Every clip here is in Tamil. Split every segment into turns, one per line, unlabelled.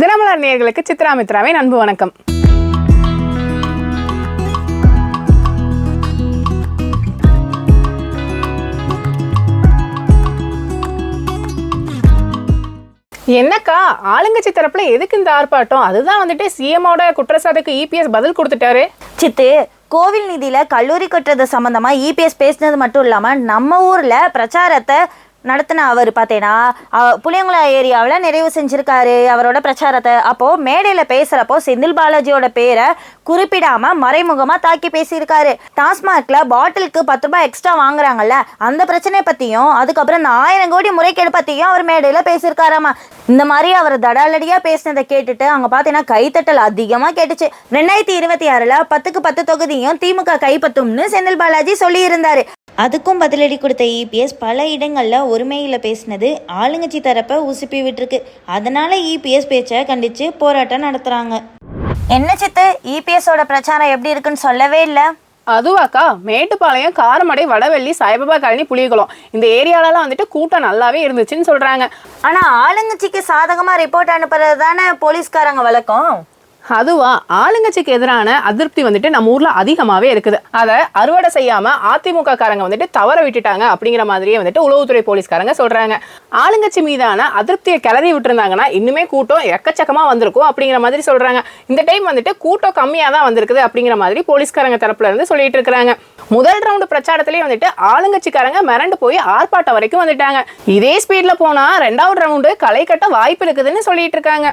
தினமலர் நேயர்களுக்கு சித்ரா மித்ராவின் அன்பு வணக்கம். என்னக்கா ஆளுங்கட்சி தரப்புல எதுக்கு இந்த ஆர்ப்பாட்டம்? அதுதான் வந்துட்டு சிஎமோட குற்றச்சாட்டுக்கு இபிஎஸ் பதில் கொடுத்துட்டாரு.
சித்து கோவில் நிதியில கல்லூரி கட்டுறது சம்பந்தமா இபிஎஸ் பேசினது மட்டும் இல்லாம நம்ம ஊர்ல பிரச்சாரத்தை நடத்தின அவர் பார்த்தேன்னா புளியங்குளா ஏரியாவில் நிறைவு செஞ்சுருக்காரு அவரோட பிரச்சாரத்தை. அப்போது மேடையில் பேசுகிறப்போ செந்தில் பாலாஜியோட பேரை குறிப்பிடாம மறைமுகமாக தாக்கி பேசியிருக்காரு. டாஸ்மாகில் பாட்டிலுக்கு பத்து ரூபாய் எக்ஸ்ட்ரா வாங்குறாங்கல்ல அந்த பிரச்சனையை பற்றியும் அதுக்கப்புறம் இந்த ஆயிரம் கோடி முறைகேடு பற்றியும் அவர் மேடையில் பேசியிருக்காராமா. இந்த மாதிரி அவர் தடாலடியாக பேசினதை கேட்டுட்டு அங்கே பார்த்தீங்கன்னா கைத்தட்டல் அதிகமாக கேட்டுச்சு. ரெண்டாயிரத்தி இருபத்தி ஆறில் பத்துக்கு பத்து தொகுதியும் திமுக கைப்பற்றும்னு செந்தில் பாலாஜி சொல்லியிருந்தார். அதுக்கும் பதிலடி கொடுத்த இபிஎஸ் பல இடங்கள்ல ஒருமையில பேசினது ஆளுங்கட்சி தரப்பை உசுப்பி விட்டுருக்கு. அதனால இபிஎஸ் பேச்சை கண்டிச்சு போராட்டம் நடத்துறாங்க. என்ன சித்து? இபிஎஸோட பிரச்சாரம் எப்படி இருக்குன்னு சொல்லவே இல்லை.
அதுவாக்கா மேட்டுப்பாளையம் காரமடை வடவள்ளி சாய்பாபா காலனி புலிகுளம் இந்த ஏரியாலலாம் வந்துட்டு கூட்டம் நல்லாவே இருந்துச்சுன்னு சொல்றாங்க.
ஆனா ஆளுங்கட்சிக்கு சாதகமா ரிப்போர்ட் அனுப்புறது தானே போலீஸ்காரங்க வழக்கம்?
அதுவா ஆளுங்கட்சிக்கு எதிரான அதிருப்தி வந்துட்டு நம்ம ஊர்ல அதிகமாவே இருக்குது. அதை அறுவடை செய்யாம அதிமுக காரங்க வந்துட்டு தவற விட்டுட்டாங்க அப்படிங்கிற மாதிரியே வந்துட்டு உளவுத்துறை போலீஸ்காரங்க சொல்றாங்க. ஆளுங்கட்சி மீதான அதிருப்தியை கிளறி விட்டுருந்தாங்கன்னா இன்னுமே கூட்டம் எக்கச்சக்கமா வந்திருக்கும் அப்படிங்கிற மாதிரி சொல்றாங்க. இந்த டைம் வந்துட்டு கூட்டம் கம்மியா தான் வந்திருக்குது அப்படிங்கிற மாதிரி போலீஸ்காரங்க தரப்புல இருந்து சொல்லிட்டு இருக்கிறாங்க. முதல் ரவுண்டு பிரச்சாரத்திலேயே வந்துட்டு ஆளுங்கட்சிக்காரங்க மிரண்டு போய் ஆர்ப்பாட்டம் வரைக்கும் வந்துட்டாங்க. இதே ஸ்பீட்ல போனா ரெண்டாவது ரவுண்டு களை கட்ட வாய்ப்பு இருக்குதுன்னு சொல்லிட்டு இருக்காங்க.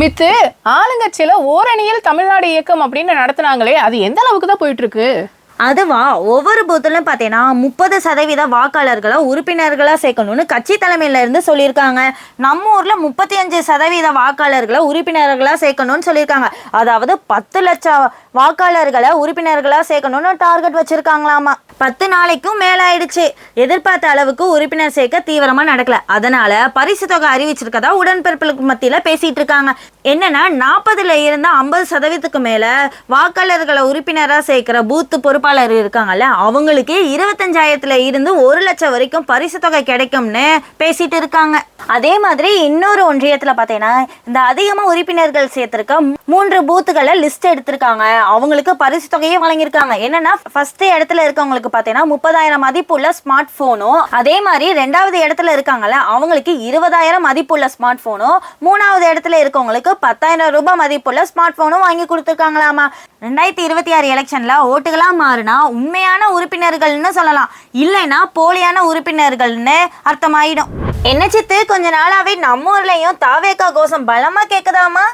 மித்து ஆளுங்கட்சியில ஓரணியில் தமிழ்நாடு இயக்கம் அப்படின்னு நடத்துனாங்களே அது எந்த அளவுக்கு தான் போயிட்டு இருக்கு?
அதுவா ஒவ்வொரு பூத்துலையும் பார்த்தீங்கன்னா முப்பது சதவீத வாக்காளர்களை உறுப்பினர்களாக சேர்க்கணும்னு கட்சி தலைமையிலேருந்து சொல்லியிருக்காங்க. நம்ம ஊரில் முப்பத்தி அஞ்சு சதவீத வாக்காளர்களை உறுப்பினர்களாக சேர்க்கணும்னு சொல்லியிருக்காங்க. அதாவது பத்து லட்சம் வாக்காளர்களை உறுப்பினர்களாக சேர்க்கணும்னு டார்கெட் வச்சுருக்காங்களாமா. பத்து நாளைக்கும் மேலாயிடுச்சு. எதிர்பார்த்த அளவுக்கு உறுப்பினர் சேர்க்க தீவிரமா நடக்கல. அதனால பரிசு தொகை அறிவிச்சிருக்கதா உடன்பிறப்புகளுக்கு மத்தியில பேசிட்டு இருக்காங்க. என்னன்னா நாற்பதுல இருந்து ஐம்பது சதவீதத்துக்கு மேல வாக்காளர்களை உறுப்பினரா சேர்க்கிற பூத்து பொறுப்பாளர் இருக்காங்கல்ல அவங்களுக்கே இருபத்தஞ்சாயிரத்துல இருந்து ஒரு லட்சம் வரைக்கும் பரிசு தொகை கிடைக்கும்னு பேசிட்டு இருக்காங்க. அதே மாதிரி இன்னொரு ஒன்றியத்துல பாத்தீங்கன்னா இந்த அதிகமா உறுப்பினர்கள் சேர்த்திருக்க மூன்று பூத்துகளை லிஸ்ட் எடுத்திருக்காங்க. அவங்களுக்கு பரிசு தொகையே வழங்கியிருக்காங்க. என்னன்னா ஃபர்ஸ்ட் இடத்துல இருக்கவங்களுக்கு பாத்தீங்கன்னா முப்பதாயிரம் மதிப்புள்ள ஸ்மார்ட் ஃபோனும் அதே மாதிரி ரெண்டாவது இடத்துல இருக்காங்கல்ல அவங்களுக்கு இருபதாயிரம் மதிப்புள்ள ஸ்மார்ட் போனும் மூணாவது இடத்துல இருக்கவங்களுக்கு பத்தாயிரம் ரூபாய் மதிப்புள்ள ஸ்மார்ட் போனும் வாங்கி கொடுத்துருக்காங்களாமா. ரெண்டாயிரத்தி இருபத்தி ஆறு எலெக்ஷன்ல ஓட்டுகளா மாறினா உண்மையான உறுப்பினர்கள்னு சொல்லலாம். இல்லைன்னா போலியான உறுப்பினர்கள்னு அர்த்தமாயிடும். என்ன சித்து கொஞ்ச நாளாவே நம்ம ஊர்லயும் தாவேக்கா கோஷம் பலமா கேக்குதாமா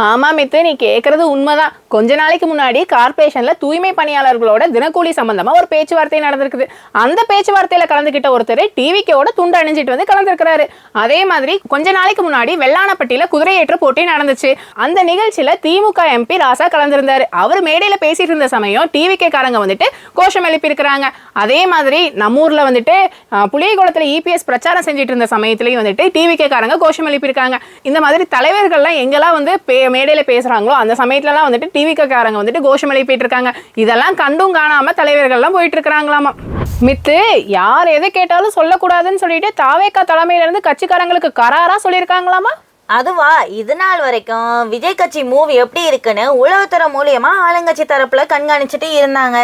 ஆமா மித்து நீ கேட்குறது உண்மைதான். கொஞ்ச நாளைக்கு முன்னாடி கார்ப்பரேஷனில் தூய்மை பணியாளர்களோட தினக்கூலி சம்மந்தமாக ஒரு பேச்சுவார்த்தை நடந்திருக்குது. அந்த பேச்சுவார்த்தையில் கலந்துக்கிட்ட ஒருத்தர் டிவிக்கோட துண்டு அணிஞ்சிட்டு வந்து கலந்துருக்கிறாரு. அதே மாதிரி கொஞ்ச நாளைக்கு முன்னாடி வெள்ளானப்பட்டியில் குதிரையேற்ற போட்டி நடந்துச்சு. அந்த நிகழ்ச்சியில் திமுக எம்பி ராசா கலந்துருந்தார். அவர் மேடையில் பேசிட்டு இருந்த சமயம் டிவிகேக்காரங்க வந்துட்டு கோஷம் எழுப்பியிருக்கிறாங்க. அதே மாதிரி நம்ம ஊரில் வந்துட்டு புளியகுளத்தில் இபிஎஸ் பிரச்சாரம் செஞ்சுட்டு இருந்த சமயத்துலேயும் வந்துட்டு டிவிகேக்காரங்க கோஷம் எழுப்பியிருக்காங்க. இந்த மாதிரி தலைவர்கள்லாம் எங்கெல்லாம் வந்து பே மேடையில் பேசுகிறாங்களோ அந்த சமயத்துலலாம் வந்துட்டு டிவிக்காரங்க வந்துட்டு கோஷம் எழுப்பிட்டு இருக்காங்க இதெல்லாம் கண்டும் காணாமல் தலைவர்கள்லாம் போயிட்டு இருக்கிறாங்களாமா மித்து யார் எதை கேட்டாலும் சொல்லக்கூடாதுன்னு சொல்லிட்டு தாவேக்கா தலைமையிலேருந்து கட்சிக்காரங்களுக்கு கராராக சொல்லியிருக்காங்களாமா?
அதுவா இது நாள் வரைக்கும் விஜய் கட்சி மூவி எப்படி இருக்குன்னு உளவுத்துறை மூலியமா ஆளுங்கட்சி தரப்புல கண்காணிச்சுட்டு இருந்தாங்க.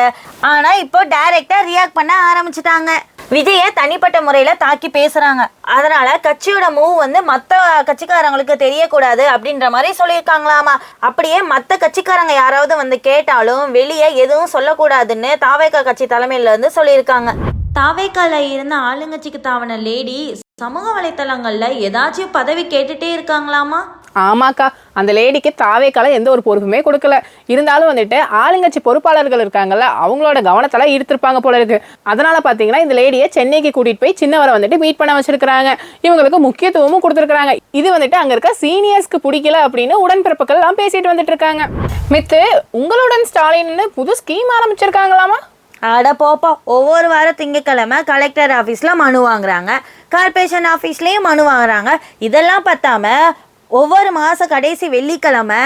ஆனா இப்போ டைரக்டா ரியாக்ட் பண்ண ஆரம்பிச்சிட்டாங்க. விஜயை தனிப்பட்ட முறையில் தாக்கி பேசுகிறாங்க அதனால கட்சியோட மூவ் வந்து மற்ற கட்சிக்காரங்களுக்கு தெரியக்கூடாது அப்படின்ற மாதிரி சொல்லியிருக்காங்களாமா? அப்படியே மற்ற கட்சிக்காரங்க யாராவது வந்து கேட்டாலும் வெளியே எதுவும் சொல்லக்கூடாதுன்னு தாவேக்கா கட்சி தலைமையிலேருந்து சொல்லியிருக்காங்க. தாவேக்கால இருந்த ஆளுங்கட்சிக்கு தாவன லேடி சமூக வலைத்தளங்களில் ஏதாச்சும் பதவி கேட்டுட்டே இருக்காங்களாமா?
ஆமாக்கா அந்த லேடிக்கு தாவேக்கால எந்த ஒரு பொறுப்புமே கொடுக்கல. இருந்தாலும் வந்துட்டு ஆளுங்கட்சி பொறுப்பாளர்கள் இருக்காங்கல்ல அவங்களோட கவனத்தெல்லாம் ஈர்த்திருப்பாங்க போல இருக்கு. அதனால பார்த்தீங்கன்னா இந்த லேடியை சென்னைக்கு கூட்டிட்டு போய் சின்னவரை வந்துட்டு மீட் பண்ண வச்சிருக்கிறாங்க. இவங்களுக்கு முக்கியத்துவமும் கொடுத்துருக்காங்க இது வந்துட்டு அங்க இருக்க சீனியர்ஸ்க்கு பிடிக்கல அப்படின்னு உடன்பிறப்புகள் எல்லாம் பேசிட்டு வந்துட்டு இருக்காங்க மித்து உங்களுடன் ஸ்டாலின்னு புது ஸ்கீம் ஆரம்பிச்சிருக்காங்களாமா?
அட போப்பா ஒவ்வொரு வாரம் திங்கக்கிழமை கலெக்டர் ஆஃபீஸில் மனு வாங்குறாங்க. கார்பரேஷன் ஆஃபீஸ்லேயும் மனு வாங்குறாங்க. இதெல்லாம் பார்த்தாம ஒவ்வொரு மாத கடைசி வெள்ளிக்கிழமை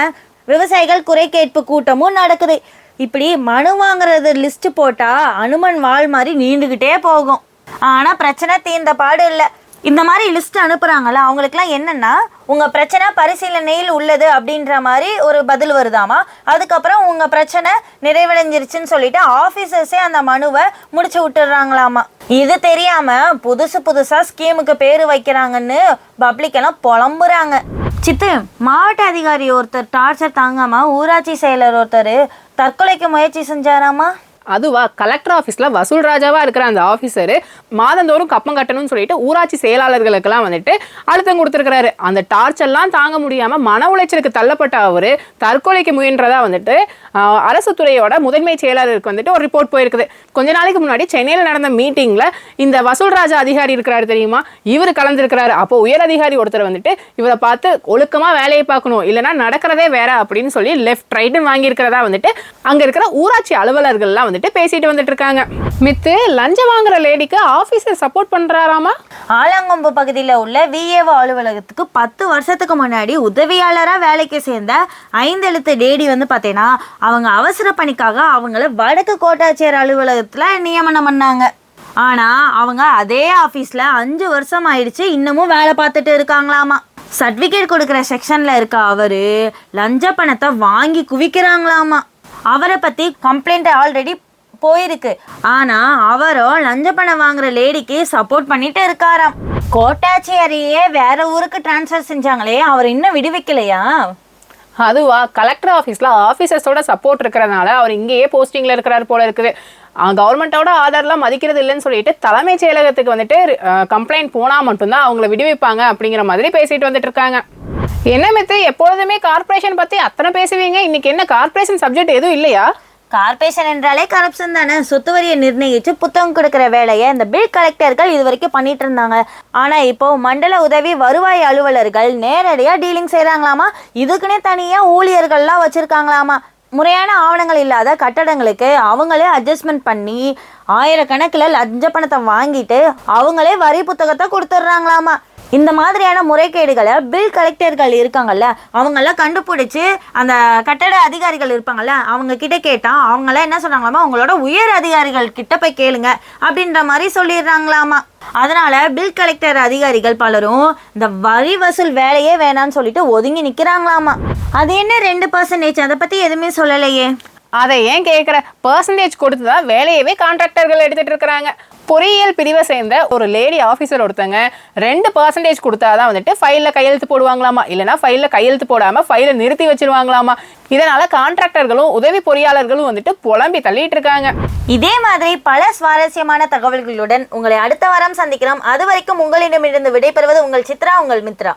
விவசாயிகள் குறை கேட்பு கூட்டமும் நடக்குது. இப்படி மனு வாங்குறது லிஸ்ட் போட்டால் அனுமன் வாழ் மாதிரி நீண்டுக்கிட்டே போகும். ஆனால் பிரச்சனை தீர்ந்த பாடு இல்லை. இந்த மாதிரி லிஸ்ட் அனுப்புறாங்கல்ல அவங்களுக்குலாம் என்னென்னா உங்கள் பிரச்சனை பரிசீலனையில் உள்ளது அப்படின்ற மாதிரி ஒரு பதில் வருதாமா? அதுக்கப்புறம் உங்கள் பிரச்சனை நிறைவடைஞ்சிருச்சுன்னு சொல்லிட்டு ஆஃபீஸர்ஸே அந்த மனுவை முடிச்சு விட்டுடுறாங்களாமா இது தெரியாமல் புதுசு புதுசாக ஸ்கீமுக்கு பேர் வைக்கிறாங்கன்னு பப்ளிக் எல்லாம் புலம்புறாங்க. சித்து மாவட்ட அதிகாரி ஒருத்தர் டார்ச்சர் தாங்காம ஊராட்சி செயலர் ஒருத்தர் தற்கொலைக்கு முயற்சி செஞ்சாராமா?
அதுவா கலெக்டர் ஆஃபீஸில் வசூல் ராஜாவாக இருக்கிற அந்த ஆஃபீஸர் மாதந்தோறும் கப்பம் கட்டணும்னு சொல்லிட்டு ஊராட்சி செயலாளர்களுக்கெல்லாம் வந்துட்டு அழுத்தம் கொடுத்துருக்கிறாரு. அந்த டார்ச்சர்லாம் தாங்க முடியாமல் மன உளைச்சலுக்கு தள்ளப்பட்ட அவர் தற்கொலைக்கு முயன்றதா வந்துட்டு அரசு துறையோட முதன்மை செயலாளருக்கு வந்துட்டு ஒரு ரிப்போர்ட் போயிருக்குது. கொஞ்ச நாளைக்கு முன்னாடி சென்னையில் நடந்த மீட்டிங்கில் இந்த வசூல் ராஜா அதிகாரி இருக்கிறாரு தெரியுமா? இவர் கலந்துருக்கிறாரு. அப்போ உயர் அதிகாரி ஒருத்தர் வந்துட்டு இவரை பார்த்து ஒழுக்கமாக வேலையை பார்க்கணும் இல்லைன்னா நடக்கிறதே வேற அப்படின்னு சொல்லி லெஃப்ட் ரைட்டுன்னு வாங்கியிருக்கிறதா வந்துட்டு அங்கே இருக்கிற ஊராட்சி அலுவலர்கள்லாம் வந்துட்டு பேசிட்டு வந்துட்டு இருக்காங்க மித்து லஞ்சம் வாங்குற லேடிக்கு ஆபீசர் சப்போர்ட் பண்றாராமா?
ஆலாங்கொம்பு பகுதியில் உள்ள விஏஓ அலுவலகத்துக்கு பத்து வருஷத்துக்கு முன்னாடி உதவியாளராக வேலைக்கு சேர்ந்த ஐந்தெழுத்து டேடி வந்து பார்த்தீங்கன்னா அவங்க அவசர பணிக்காக அவங்கள வடக்கு கோட்டாட்சியர் அலுவலகத்தில் நியமனம் பண்ணாங்க. ஆனால் அவங்க அதே ஆஃபீஸில் அஞ்சு வருஷம் ஆயிடுச்சு இன்னமும் வேலை பார்த்துட்டு இருக்காங்களாமா. சர்டிஃபிகேட் கொடுக்குற செக்ஷனில் இருக்க அவர் லஞ்ச பணத்தை வாங்கி குவிக்கிறாங்களாமா. அவரை பற்றி கம்ப்ளைண்ட் ஆல்ரெடி போயிருக்கு. ஆனா அவரும் லஞ்ச பணம் வாங்குற லேடிக்கு சப்போர்ட் பண்ணிட்டு இருக்காராம். கோட்டாட்சியரையே வேற ஊருக்கு டிரான்ஸ்ஃபர் செஞ்சாங்களே அவர் இன்னும் விடுவிக்கலையா?
அதுவா கலெக்டர் ஆஃபீஸில் ஆஃபீஸர்ஸோட சப்போர்ட் இருக்கிறதுனால அவர் இங்கேயே போஸ்டிங்கில் இருக்கிறார் போல இருக்குது. கவர்மெண்ட்டோட ஆதார்லாம் மதிக்கிறது இல்லைன்னு சொல்லிட்டு தலைமைச் செயலகத்துக்கு வந்துட்டு கம்ப்ளைண்ட் போனால் மட்டும்தான் அவங்கள விடுவிப்பாங்க அப்படிங்கிற மாதிரி பேசிட்டு வந்துட்டு இருக்காங்க. என்ன மித்து எப்பொழுதுமே கார்ப்பரேஷன் பற்றி அத்தனை பேசுவீங்க? இன்னைக்கு என்ன கார்ப்பரேஷன் சப்ஜெக்ட் எதுவும் இல்லையா?
கார்பரேஷன் என்றாலே கரப்ஷன் தானே? சொத்து வரியை நிர்ணயிச்சு புத்தகம் கொடுக்கிற வேலையை இந்த பில் கலெக்டர்கள் இது வரைக்கும் பண்ணிட்டு இருந்தாங்க. ஆனா இப்போ மண்டல உதவி வருவாய் அலுவலர்கள் நேரடியா டீலிங் செய்கிறாங்களாமா இதுக்குன்னே தனியா ஊழியர்கள்லாம் வச்சிருக்காங்களாமா? முறையான ஆவணங்கள் இல்லாத கட்டடங்களுக்கு அவங்களே அட்ஜஸ்ட்மெண்ட் பண்ணி ஆயிரக்கணக்கில் லஞ்ச பணத்தை வாங்கிட்டு அவங்களே வரி புத்தகத்தை கொடுத்துட்றாங்களாமா? இந்த மாதிரியான முறைகேடுகளை பில் கலெக்டர்கள் இருக்காங்கல்ல அவங்கெல்லாம் கண்டுபிடிச்சி அந்த கட்டட அதிகாரிகள் இருப்பாங்கல்ல அவங்க கிட்ட கேட்டால் அவங்களாம் என்ன சொல்றாங்களாமா அவங்களோட உயர் அதிகாரிகள் கிட்ட போய் கேளுங்க அப்படின்ற மாதிரி சொல்லிடுறாங்களாமா. அதனால பில் கலெக்டர் அதிகாரிகள் பலரும் இந்த வரி வசூல் வேலையே வேணாம்னு சொல்லிட்டு ஒதுங்கி நிற்கிறாங்களாமா அது என்ன ரெண்டு பர்சன்டேஜ் அதை பற்றி எதுவுமே சொல்லலையே.
அதை ஏன் கேட்குற பர்சன்டேஜ் கொடுத்து தான் வேலையவே கான்ட்ராக்டர்கள் எடுத்துகிட்டு இருக்கிறாங்க பொறியியல் பிரிவை சேர்ந்த ஒரு லேடி ஆஃபீஸர் ஒருத்தங்க ரெண்டு பர்சன்டேஜ் கொடுத்தா தான் வந்துட்டு ஃபைலில் கையெழுத்து போடுவாங்களாமா? இல்லைனா ஃபைலில் கையெழுத்து போடாமல் ஃபைலை நிறுத்தி வச்சிருவாங்களாமா? இதனால் கான்ட்ராக்டர்களும் உதவி பொறியாளர்களும் வந்துட்டு புலம்பி தள்ளிட்டு இருக்காங்க
இதே மாதிரி பல சுவாரஸ்யமான தகவல்களுடன் உங்களை அடுத்த வாரம் சந்திக்கிறோம். அது வரைக்கும் உங்களிடமிருந்து விடைபெறுவது உங்கள் சித்ரா உங்கள் மித்ரா.